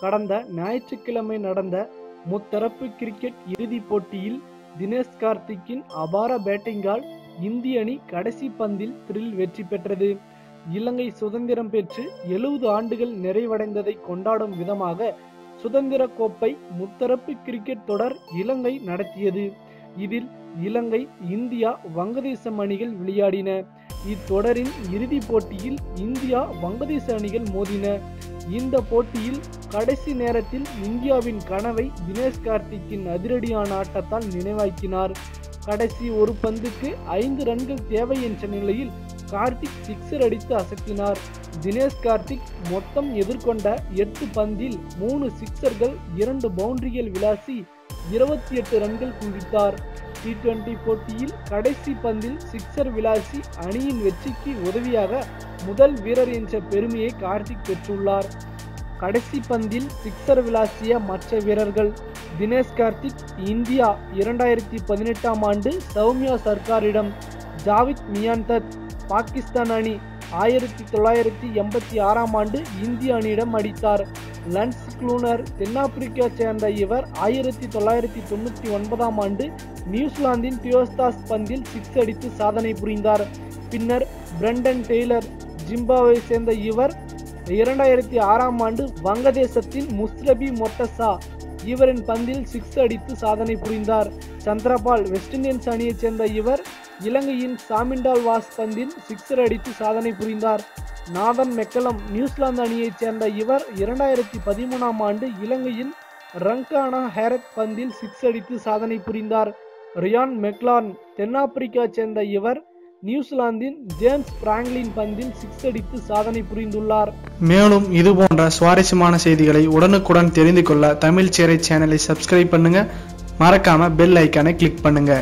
கடந்த ஞாயிற்றுக்கிழமை நடந்த முத்தரப்பு கிரிக்கெட் இறுதிப் போட்டியில் தினேஷ் கார்த்திக்கின் அபார பேட்டிங்கால் இந்திய அணி கடைசி பந்தில் த்ரில் வெற்றி பெற்றது. இலங்கை சுதந்திரம் பெற்று எழுபது ஆண்டுகள் நிறைவடைந்ததை கொண்டாடும் விதமாக சுதந்திர கோப்பை முத்தரப்பு கிரிக்கெட் தொடர் இலங்கை நடத்தியது. இதில் இலங்கை இந்தியா வங்கதேசம் அணிகள் விளையாடின. இத்தொடரின் இறுதிப் போட்டியில் இந்தியா வங்கதேச அணிகள் மோதின. இந்த போட்டியில் கடைசி நேரத்தில் இந்தியாவின் கனவை தினேஷ் கார்த்திக்கின் அதிரடியான ஆட்டத்தால் நினைவாக்கினார். கடைசி ஒரு பந்துக்கு ஐந்து ரன்கள் தேவை என்ற நிலையில் கார்த்திக் சிக்ஸர் அடித்து அசத்தினார். தினேஷ் கார்த்திக் மொத்தம் எதிர்கொண்ட எட்டு பந்தில் மூணு சிக்ஸர்கள் இரண்டு பவுண்டரிகள் விளாசி இருபத்தி எட்டு ரன்கள் குவித்தார். டி டுவெண்டி போட்டியில் கடைசி பந்தில் சிக்ஸர் விளாசி அணியின் வெற்றிக்கு உதவியாக முதல் வீரர் என்ற பெருமையை கார்த்திக் பெற்றுள்ளார். கடைசி பந்தில் சிக்ஸர் விளாசிய மற்ற வீரர்கள் தினேஷ் கார்த்திக் இந்தியா இரண்டாயிரத்தி பதினெட்டாம் ஆண்டு சௌமியா சர்க்காரிடம் ஜாவித் மியான்தத் பாகிஸ்தான் அணி ஆயிரத்தி தொள்ளாயிரத்தி எண்பத்தி ஆறாம் ஆண்டு இந்திய அணியிடம் அடித்தார். லன்ஸ் க்ளூனர் தென்னாப்பிரிக்கா சேர்ந்த இவர் ஆயிரத்தி தொள்ளாயிரத்தி தொண்ணூற்றி ஒன்பதாம் ஆண்டு நியூசிலாந்தின் தியோஸ்தாஸ் பந்தில் சிக்ஸ் அடித்து சாதனை புரிந்தார். பின்னர் பிரண்டன் டெய்லர் ஜிம்பாவை சேர்ந்த இவர் இரண்டாயிரத்தி ஆறாம் ஆண்டு வங்கதேசத்தின் முஸ்ரபி மொட்டசா இவரின் பந்தில் சிக்ஸ் அடித்து சாதனை புரிந்தார். சந்திரபால் வெஸ்ட் இண்டீஸ் அணியைச் சேர்ந்த இவர் இலங்கையின் சாமிண்டால் வாஸ் பந்தில் சிக்ஸர் அடித்து சாதனை புரிந்தார். நாதன் மெக்கலம் நியூசிலாந்து அணியைச் சேர்ந்த இவர் இரண்டாயிரத்தி பதிமூணாம் ஆண்டு இலங்கையின் ரங்கானா ஹேரத் பந்தில் சிக்ஸ் அடித்து சாதனை புரிந்தார். ரியான் மெக்லான் தென்னாப்பிரிக்கா சேர்ந்த இவர் நியூசிலாந்தின் ஜேம்ஸ் பிராங்க்லின் பந்தில் சிக்ஸ் அடித்து சாதனை புரிந்துள்ளார். மேலும் இது போன்ற சுவாரஸ்யமான செய்திகளை உடனுக்குடன் தெரிந்து கொள்ள தமிழ் சேரை சேனலை சப்ஸ்கிரைப் பண்ணுங்க. மறக்காம பெல் ஐக்கானை கிளிக் பண்ணுங்க.